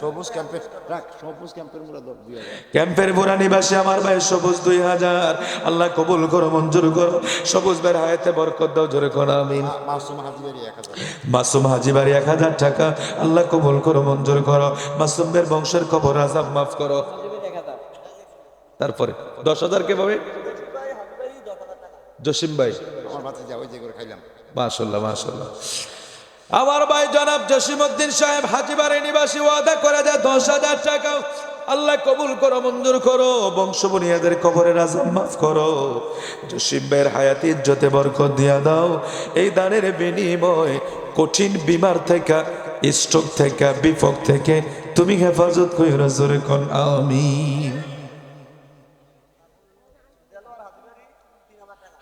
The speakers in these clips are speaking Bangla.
সবুজ ক্যাম্পের রাখ সবুজ ক্যাম্পের দুই ক্যাম্পের নিবাসী আমার ভাই সবুজ দুই হাজার। আল্লাহ কবুল করো মঞ্জুর করো। সবুজ বের হায়াতে বরকত দাও জোরে করো আমিন। মাসুম এক হাজার। মাসুম হাজি বাড়ি এক হাজার টাকা। আল্লাহ কবুল করো মঞ্জুর করো। মাসুমের বংশের খবর আজাব মাফ করো। তারপরে দশ হাজার কে পাবে? জসিম ভাই। আমার বাচ্চা যা ওই যে করে খাইলাম। মাশাল্লাহ মাশাল্লাহ। আমার ভাই জনাব জসিমউদ্দিন সাহেব হাজিবাড়ি নিবাসী ওয়াদা করে যায় দশ হাজার টাকা। আল্লাহ কবুল করো, মঞ্জুর করো বংশ বুনিয়াদের কবরের আজাব মাফ করো। জসিম ভাইয়ের হায়াতি, ইজ্জতে বরকত দিয়া দাও। এই দানের বিনিময় কঠিন বিমার থেকে, স্ট্রোক থেকে, বিপদ থেকে তুমি হেফাজত কইরা জোরে কোন, আমিন।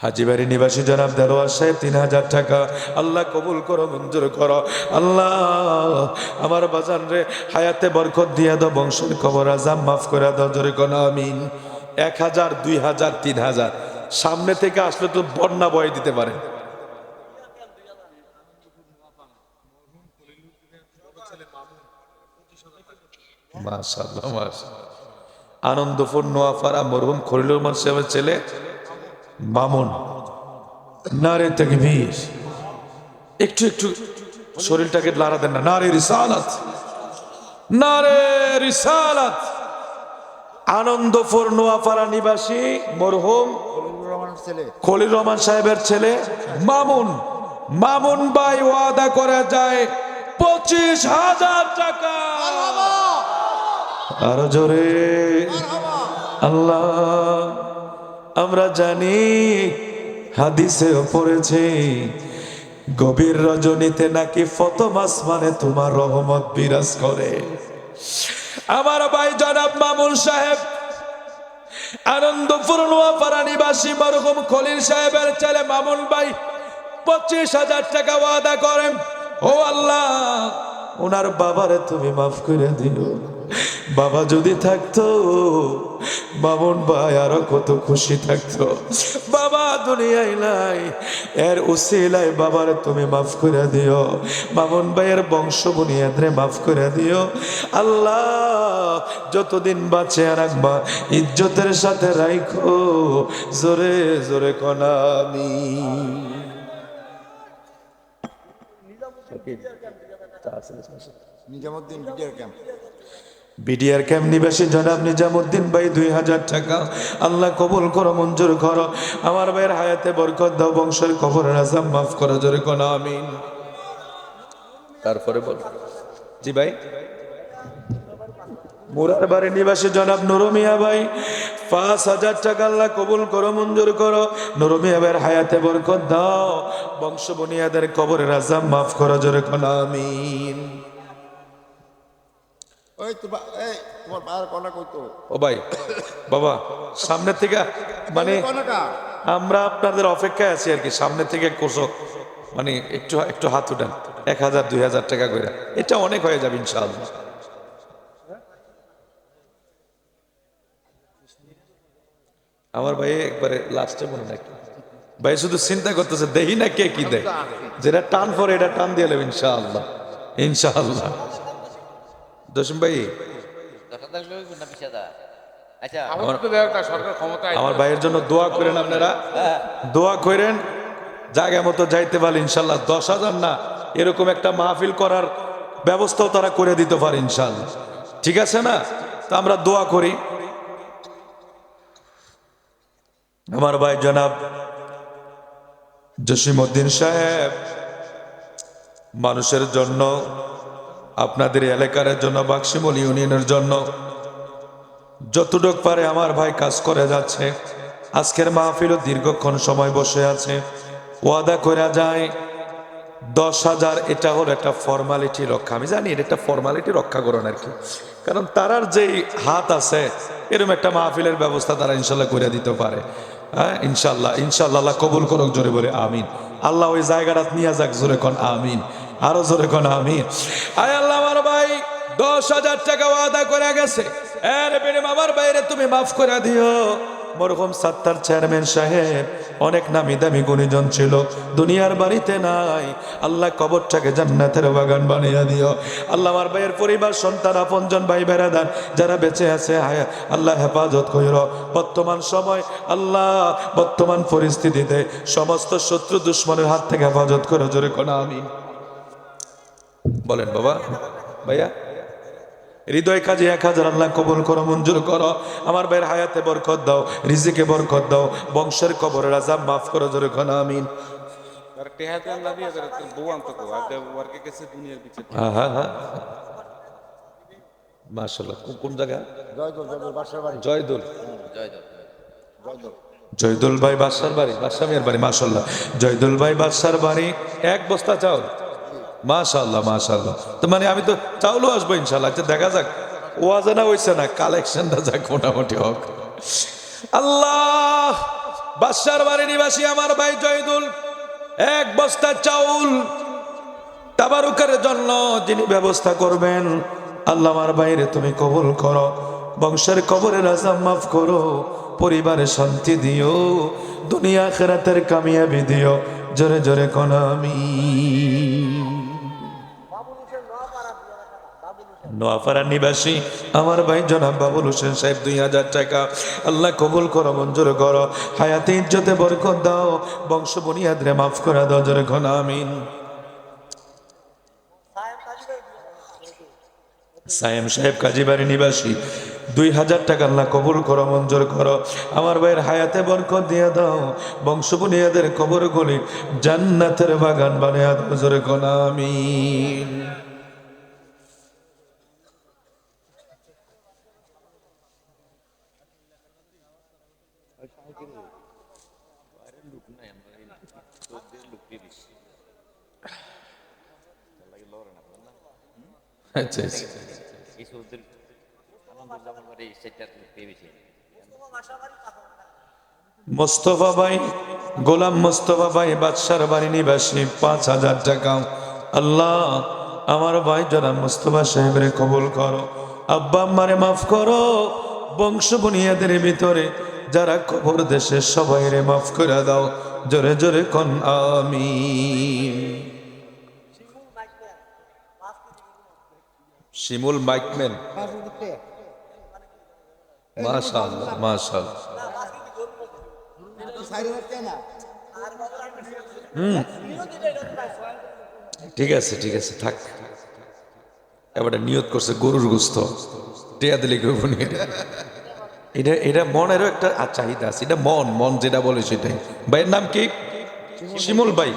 হাজিবাড়ি নিবাসী জনাব দেলোয়ার সাহেব, তিন হাজার টাকা। আল্লাহ কবুল করো, মঞ্জুর করো। আল্লাহ, আমার বাজান রে, হায়াতে বরকত দিয়া দাও, বংশের খবর আজাম মাফ করে দাও, জোরে কোন, আমিন। এক হাজার, দুই হাজার, তিন হাজার। সামনে থেকে আসলে তো বন্যা বয়ে দিতে পারে। মাশাআল্লাহ মাশাআল্লাহ। আনন্দপুর নোয়াপাড়া মরহুম খলিলুর সাহেবের ছেলে। মামুন নারে তকবীর একটু একটু শরীরটাকে লাড়া দেন না। নারে রিসালাত নারে রিসালাত। আনন্দপুর নোয়াপাড়া নিবাসী মরহুম খলিল রহমান সাহেবের ছেলে মামুন। মামুন ভাই ওয়াদা করে যায় পঁচিশ হাজার টাকা। আরও জোরে। আল্লাহ। আমরা জানি, হাদিসেও পড়েছে, গভীর রজনীতে নাকি ফতমাস মানে তোমার রহমত বিরাজ করে। আমার ভাই জনাব মামুন সাহেব, আনন্দপুর নোয়াপাড়া নিবাসী মরহুম খলিল সাহেবের ছেলে মামুন ভাই পঁচিশ হাজার টাকা ওয়াদা করেন। ও আল্লাহ, ওনার বাবারে তুমি মাফ করে দিও বাবা যদি থাকতো মামুন ভাই আরও কত খুশি থাকতো। বাবা, দুনিয়ায় নাই। এর উসিলায় বাবারে তুমি মাফ করে দিও। মামুন ভাইয়ের বংশ বুনিয়াদরে মাফ করে দিও। আল্লাহ, যতদিন বাঁচে রাখবা, ইজ্জতের সাথে রাইখো। জোরে জোরে কনামি Nizamuddin BDR camp. BDR camp নিবাসী জনাব নিজামুদ্দিন ভাই, দুই হাজার টাকা। আল্লাহ কবুল করো, মঞ্জুর করো। আমার ভাইয়ের হায়াতে বরকত দাও, বংশের কবরের আজাম মাফ করো, জোরে কোন, আমিন। তারপরে বল। জি ভাই। মুরার বাড়ি নিবাসী জনাব নুরমিয়া ভাই, পাঁচ হাজার টাকা আল্লাহ কবুল করো, মঞ্জুর করো। নুরমিয়া ভাইয়ের হায়াতে বরকত দাও, বংশ বনিয়াদের কবরের আজাম মাফ করো, জোরে কোন, আমিন। ওই তো এই তোমার পায়ের কনা কইতো ও ভাই বাবা সামনে থেকে মানে আমরা আপনাদের অপেক্ষায় আছি আর কি সামনে থেকে কোষো মানে একটু একটু হাত উঠান এক হাজার দুই হাজার টাকা করে এটা অনেক হয়ে যাবে ইনশাআল্লাহ। আমার ভাই একবারে লাস্টে মনে ভাই শুধু চিন্তা করতেছে দেহি না কে কি দেয়? যেটা টান পরে এটা টান দিয়ে নেবে ইনশাআল্লাহ ইনশাআল্লাহ। দশম ভাই। আচ্ছা। আমার ভাইয়ের জন্য দোয়া করেন আপনারা। দোয়া করেন জায়গা মতো যাইতে পারলে ইনশাল্লাহ। দশ হাজার না এরকম একটা মাহফিল করার ব্যবস্থাও তারা করে দিতে পারে ইনশাল্লাহ। ঠিক আছে না? তা আমরা দোয়া করি। আমার ভাই জনাব জসিমউদ্দিন সাহেব মানুষের জন্য আপনাদের এলাকার জন্য, বাক্সিমল ইউনিয়নের জন্য যতটুক পারে আমার ভাই কাজ করে যাচ্ছে। আজকের মাহফিলও দীর্ঘক্ষণ সময় বসে আছে। ওয়াদা করে যায়, দশ হাজার এটা হলো একটা ফর্মালিটি রক্ষা। আমি জানি এটা একটা ফর্মালিটি রক্ষা করেন আর কি। কারণ তারার যেই হাত আছে, এরকম একটা মাহফিলের ব্যবস্থা তারা ইনশাল্লাহ করে দিতে পারে। হ্যাঁ ইনশাল্লাহ ইনশাল্লাহ কবুল করুক জোরে বলে, আমিন। আল্লাহ ওই জায়গাটা নিয়ে যাক জোরে কন, আমিন। আরও জোরে কন, আমিন। আয় দশ হাজার টাকা ওয়াদা করে গেছে। এর বিনিময়ে আমার বাইরে তুমি মাফ করে দিও। মরহুম সাত্তার চেয়ারম্যান সাহেব, অনেক নামি দামি গুণীজন ছিল। দুনিয়ার বাড়িতে নাই। আল্লাহ কবরটাকে জান্নাতের বাগান বানিয়ে দিও। আল্লাহ আমার ভাইয়ের পরিবার, সন্তান, আপনজন ভাই বেড়াদান যারা বেঁচে আছে আল্লাহ হেফাজত কইর। বর্তমান সময় আল্লাহ বর্তমান পরিস্থিতিতে সমস্ত শত্রু দুশ্মনের হাত থেকে হেফাজত করে। জোরে কোনা আমি বলেন বাবা, ভাইয়া। হৃদয় কাজে এক হাজার আল্লাহ কবুল করো মঞ্জুর করো। আমার ভাইয়ের হায়াতে বরকত দাও রিজিকে বরকত দাও বংশের কবরের আজাব মাফ করো জোরে কোনা আমিন। হ্যাঁ হ্যাঁ হ্যাঁ কোন- জায়গা? জয়দুল জয়দুল বাসার বাড়ি। জয়দুল। ভাই বাদশার বাড়ি বাদশা বাড়ি মাশাল্লাহ জয়দুল ভাই বাদশার বাড়ি এক বস্তা চাউল। মাশাল্লাহ মাশাল্লাহ তো মানে আমি তো চাউলও আসব ইনশাল্লাহ আচ্ছা দেখা যাক। ওয়াজানা হইছে না, কালেকশনটা যাক মোটামুটি হোক। আল্লাহ, বাদশার বাড়ি নিবাসী আমার ভাই জয়দুল। এক বস্তা চাউল তাবারুকের জন্য যিনি ব্যবস্থা করবেন। আল্লাহ আমার বাইরে তুমি কবুল করো, বংশের কবরের আজাম মাফ করো, পরিবারে শান্তি দিও, দুনিয়া খেরাতের কামিয়াবি দিও। জোরে জোরে কোন নোয়াপাড়া নিবাসী। আমার ভাই জনাব বাবুল হোসেন সাহেব, দুই হাজার টাকা। আল্লাহ কবুল করো, মঞ্জুর করো। হায়াতে ইজ্জতে বরকত দাও। বংশ বুনিয়াদরে মাফ করে দাও, জোরে কোন আমিন। সায়েম সাহেব কাজীবাড়ি নিবাসী, দুই হাজার টাকা আল্লাহ কবুল করো, মঞ্জুর করো। আমার ভাইয়ের হায়াতে বরকত দিয়ে দাও। বংশ বুনিয়াদের কবর গলি জান্নাতের বাগান বানিয়ে দাও, জোরে কোন আমিন। আচ্ছা আচ্ছা। মোস্তফা ভাই, গোলাম মোস্তফা ভাই, বাদশার বাড়ি নিবাসী, পাঁচ হাজার টাকা। আল্লাহ, আমার ভাই জনাব মোস্তফা সাহেবের কবুল করো। আব্বা আম্মারে মাফ করো। বংশ বুনিয়াদের ভিতরে যারা কবর দেশে সবাই রে মাফ করে দাও। জোরে জোরে কন আমি শিমুল মাইকম্যান মাশাআল্লাহ মাশাআল্লাহ। ঠিক আছে ঠিক আছে থাক। এবারে নিয়ত করছে গরুর গোস্ত। টেয়া দিলে কেউ এটা এটা মনেরও একটা চাহিদা আছে। এটা মন মন যেটা বলে সেটাই। ভাইয়ের নাম কি? শিমুল ভাই।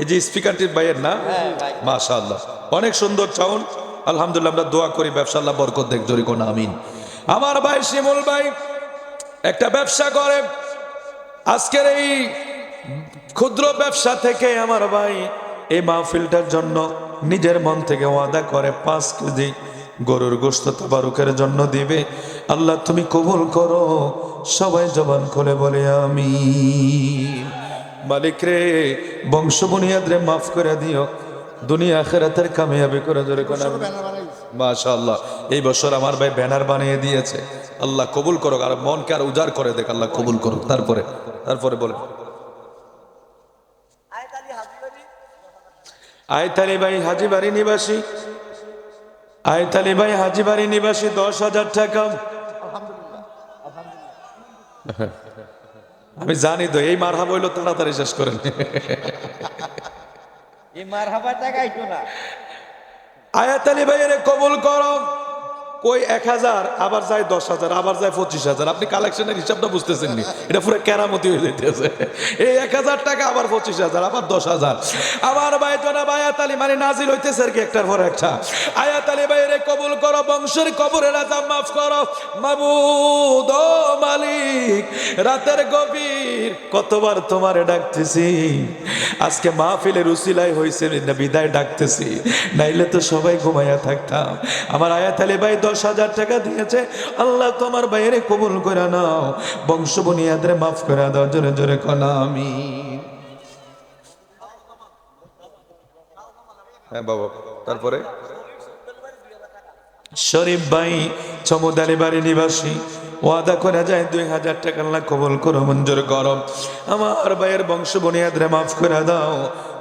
এই যে স্পিকারটির ভাইয়ের নাম মাশাআল্লাহ। অনেক সুন্দর চাউন আলহামদুলিল্লাহ, আমরা দোয়া করি, ব্যবসা আল্লাহ বরকত দেখ, জরি কোন আমিন। আমার ভাই শিমুল ভাই, একটা ব্যবসা করে। আজকের এই ক্ষুদ্র ব্যবসা থেকে আমার ভাই এই মাহফিলটার জন্য নিজের মন থেকে ওয়াদা করে, পাঁচ কেজি গরুর গোস্ত তাবারুকের জন্য দিবে। আল্লাহ, তুমি কবুল করো, সবাই জবান খুলে বলে আমি মালিক রে, বংশ বুনিয়াদ রে, মাফ করে দিও। দুনিয়া আখেরাতের কামিয়াবি করে ধরে কোন মাশাআল্লাহ। এই বছর আমার ভাই ব্যানার বানিয়ে দিয়েছে। আল্লাহ কবুল করুক আর মনকে আর উজাড় করে দেখ আল্লাহ কবুল করুক। তারপরে তারপরে বলে আয়তালি ভাই হাজিবাড়ি নিবাসী। আয়তালি ভাই হাজিবাড়ি নিবাসী দশ হাজার টাকা। আমি জানি তো এই মারহাব হইল তাড়াতাড়ি শেষ করেন। এই মার আইতো না। আয়াতালি ভাইয়ের কবুল করো। কই এক হাজার, আবার যায় দশ হাজার, আবার যায় পঁচিশ হাজার। আপনি কালেকশনের হিসাবটা বুঝতেছেন নি এটা পুরো কেরামতি হয়ে যেতেছে এই এক হাজার টাকা, আবার পঁচিশ হাজার, আবার দশ হাজার। আবার ভাই জনাব আয়াতালি মানে নাজিল হইতেছে আর কি একটার পর একটা। আয়াতালি ভাইয়ের কবুল করো, বংশের কবরের আজাব মাফ করো। মাবুদ মালিক, রাতের গভীর কতবার তোমারে ডাকতেছি। আজকে মাহফিলের উসিলাই হয়েছে বিদায় ডাকতেছি। নাইলে তো সবাই ঘুমাইয়া থাকতাম। আমার আয়াত আলী ভাই দশ হাজার টাকা দিয়েছে, আল্লাহ তোমার বাইরে কবুল করে নাও। বংশ বুনিয়াদের মাফ করে দাও, জোরে জোরে কনা আমি হ্যাঁ বাবা, তারপরে? শরীফ ভাই, চমুদারি বাড়ি নিবাসী, ওয়াদা করে যায় দুই হাজার টাকা আল্লাহ কবল করো, মঞ্জুর করো। আমার ভাইয়ের বংশ বনিয়াদরে মাফ করে দাও।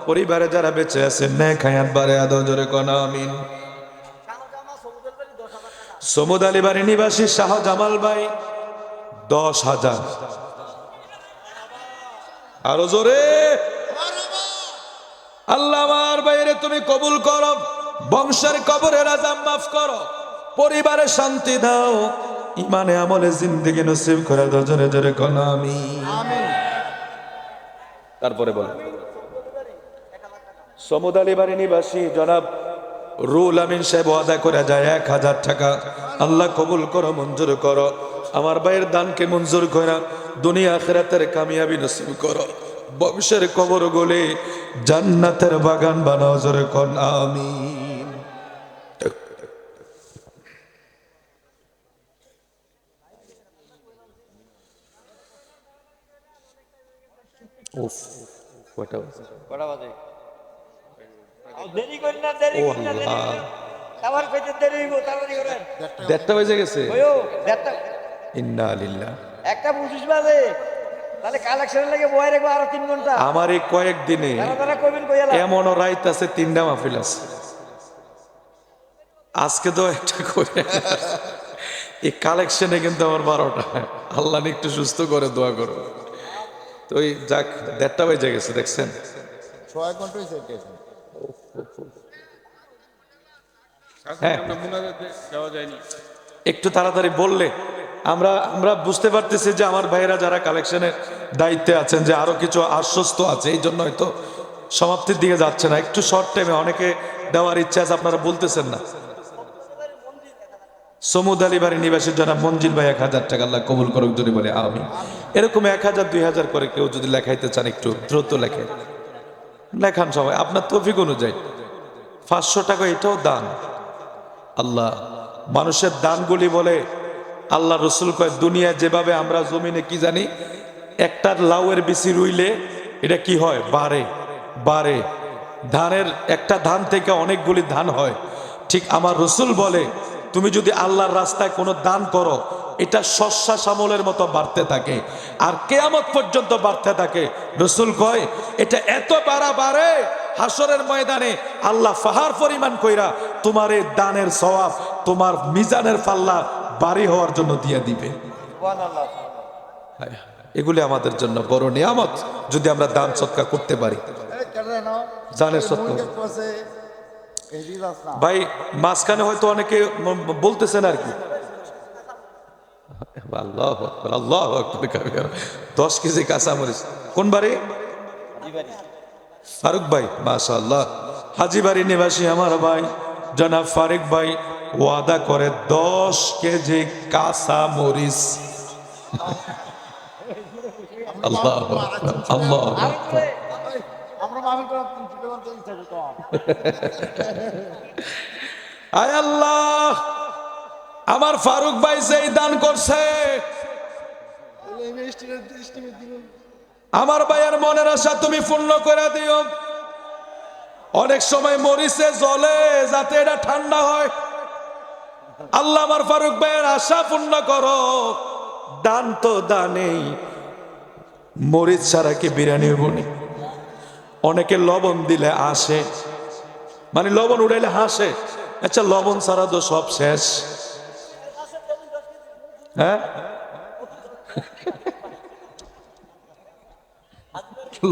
পরিবারে যারা বেঁচে আছেন ন্যায় খায়াত বারে আদো জোরে কোন, আমিন। সমুদ আলী বাড়ি নিবাসী শাহ জামাল ভাই দশ হাজার। আরও জোরে। আল্লাহ আমার বাইরে তুমি কবুল করো বংশের কবরের আজাম মাফ করো পরিবারে শান্তি দাও ইমানে আমলে জিন্দিগি নসিব করে দাও জোরে জোরে কোন আমি তারপরে বল। সমুদ আলী বাড়ি নিবাসী জনাব রুল আমিন সাহেব ওয়াদা করে যায় এক হাজার টাকা। আল্লাহ কবুল করো মঞ্জুর করো। আমার ভাইয়ের দানকে মঞ্জুর করা দুনিয়া আখেরাতের কামিয়াবি নসিব করো। বংশের কবর গলে জান্নাতের বাগান বানাও জোরে কন আমিন। উফ কয়টা বাজে? কটা বাজে? দেরি করেন না দেরি করেন না দেরি করেন না। খাবার দেরি হইব তাড়াতাড়ি করেন। দেড়টা বেজে গেছে। ওইও দেড়টা ইন্না লিল্লাহ। একটা পঁচিশ বাজে। তাহলে কালেকশনের লাগে বয়ে রাখব আরও তিন ঘণ্টা। আমার এই কয়েকদিনে তারা তারা কইবেন কইয়ালা এমনও রাইত আছে তিনটা মাহফিল আছে। আজকে তো একটা করে এই কালেকশনে কিন্তু আমার বারোটা। আল্লাহ একটু সুস্থ করে দোয়া করো তো ওই যাক দেড়টা বেজে গেছে দেখছেন? ছয় ঘণ্টা হ্যাঁ। একটু তাড়াতাড়ি বললে, আমরা আমরা বুঝতে পারতেছি যে আমার ভাইয়েরা যারা কালেকশনের দায়িত্বে আছেন যে আরও কিছু আশ্বস্ত আছে, এই জন্য হয়তো সমাপ্তির দিকে যাচ্ছে না। একটু শর্ট টাইমে অনেকে দেওয়ার ইচ্ছা আছে, আপনারা বলতেছেন না। সমুদ আলী বাড়ি নিবাসী যারা মঞ্জিল ভাই এক হাজার টাকা আল্লাহ কবুল করুক যদি বলে আমি এরকম এক হাজার, দুই হাজার করে কেউ যদি লেখাইতে চান, একটু দ্রুত লেখে লেখান সবাই, আপনার তফিক অনুযায়ী। পাঁচশো টাকা এটাও দান। আল্লাহ, মানুষের দানগুলি বলে, আল্লাহ রসুল কয়, দুনিয়া যেভাবে আমরা জমিনে কি জানি একটার লাউয়ের বেশি রুইলে এটা কি হয়? বাড়ে বাড়ে ধানের একটা ধান থেকে অনেকগুলি ধান হয়। ঠিক আমার রসুল বলে, তুমি যদি আল্লাহর রাস্তায় কোনো দান করো এটা শস্যা সামলের মতো বাড়তে থাকে। আর কেয়ামত পর্যন্ত বাড়তে থাকে। রসুল কয় এটা এত বাড়া বাড়ে হাসরের ময়দানে আল্লাহ ফাহার পরিমাণ কইরা তোমার এই দানের সওয়াব তোমার মিজানের পাল্লা বাড়ি হওয়ার জন্য দিয়ে দিবে। এগুলি আমাদের জন্য বড় নিয়ামত যদি আমরা দান সৎকা করতে পারি। জানের। ভাই মাঝখানে হয়তো অনেকে বলতেছেন আর কি আল্লাহ আকবার, আল্লাহ আকবার কাবিরা। দশ কেজি কাঁচামরিচ। কোন বাড়ি? ফারুক ভাই মাশাল্লাহ হাজিবাড়ি নিবাসী আমার ভাই জনাব ফারুক ভাই ওয়াদা করে দশ কেজি কাঁচা মরিচ আল্লাহ আল্লাহ আয় আল্লাহ! আমার ফারুক ভাই যেই দান করছে। আমার ভাইয়ের মনের আশা তুমি পূর্ণ করে দিও। অনেক সময় মরিচে জলে যাতে এটা ঠান্ডা হয়। আল্লাহ আমার ফারুক ভাইয়ের আশা পূর্ণ করো। দান তো দানেই। মরিচ ছাড়া কি বিরিয়ানি বনি অনেকে লবণ দিলে আসে। মানে লবণ উড়াইলে হাসে। আচ্ছা লবণ ছাড়া তো সব শেষ। হ্যাঁ?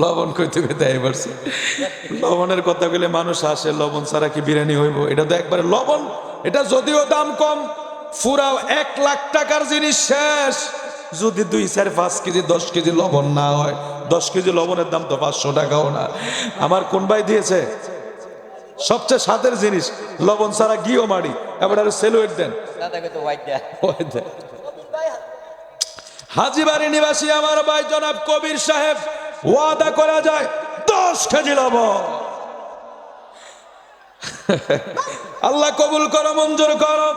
লবণ কইতে কইতে এবারছে লবণের কথা বলে মানুষ আসে লবণ ছাড়া কি বিরিয়ানি হইব? এটা তো একবারে লবণ। এটা যদিও দাম কম ফুরাও এক লাখ টাকার জিনিস শেষ। যদি দুই চার পাঁচ কেজি দশ কেজি লবণ না হয় দশ কেজি লবণের দাম তো পাঁচশো টাকাও না। আমার কোন ভাই দিয়েছে? সবচেয়ে স্বাদের জিনিস লবণ ছাড়া গিয়েও মারি এবার আর সেলুয়েট দেন। দাদা কত হোয়াইট দেয় ওই দেন। হাজিবাড়ি নিবাসী আমার ভাই জনাব কবির সাহেব ওয়াদা করা যায় দশ কেজি লবণ। আল্লাহ কবুল করো মঞ্জুর করো।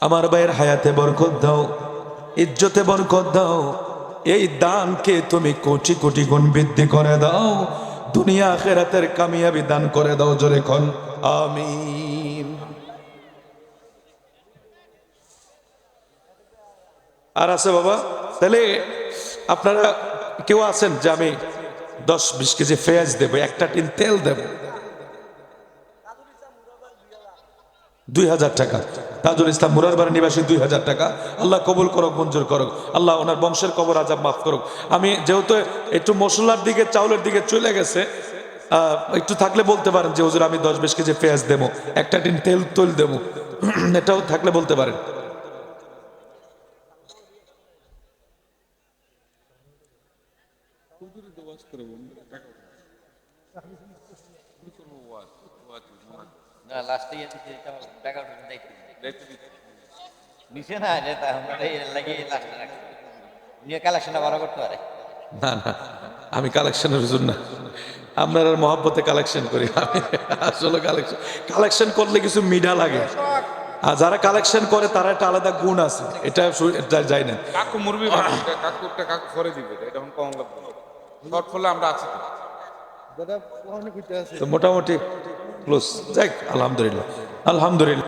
আমার ভাইয়ের হায়াতে বরকত দাও ইজ্জতে বরকত দাও। এই দানকে তুমি কোটি কোটি গুণ বৃদ্ধি করে দাও। দুনিয়া আখেরাতের কামিয়াবি দান করে দাও জোরে কন আমিন। আর আছে বাবা, তাহলে আপনারা কেউ আছেন যে আমি দশ, বিশ কেজি পেঁয়াজ দেবো, একটা টিন তেল দেবো? দুই হাজার টাকা। তাজুল ইসলাম মুরারবাড়ি নিবাসী দুই হাজার টাকা। আল্লাহ কবুল করুক, মঞ্জুর করুক। আল্লাহ ওনার বংশের কবর আজাব মাফ করুক। আমি যেহেতু একটু মশলার দিকে, চাউলের দিকে চলে গেছে একটু থাকলে বলতে পারেন যে, হুজুর, আমি দশ, বিশ কেজি পেঁয়াজ দেবো, একটা টিন তেল তেল দেবো। এটাও থাকলে বলতে পারেন। না লাস্টে টাকা। নিচে না লাগিয়ে লাস্টে নিয়ে কালেকশনটা করতে পারে। না না আমি কালেকশনের জন্য না আপনার আর মহাব্বতে কালেকশন করি। আমি আসলে কালেকশন কালেকশন করলে কিছু মিডা লাগে। আর যারা কালেকশন করে তারা একটা আলাদা গুণ আছে। এটা যায় না। কাকু মুরবি কাকু করে দিবে। এটা এখন কম লাগবে। শর্ট করলে আমরা আছি। দাদা ওখানে খুঁজতে আছে। তো মোটামুটি ক্লোজ যাক আলহামদুলিল্লাহ আলহামদুলিল্লাহ।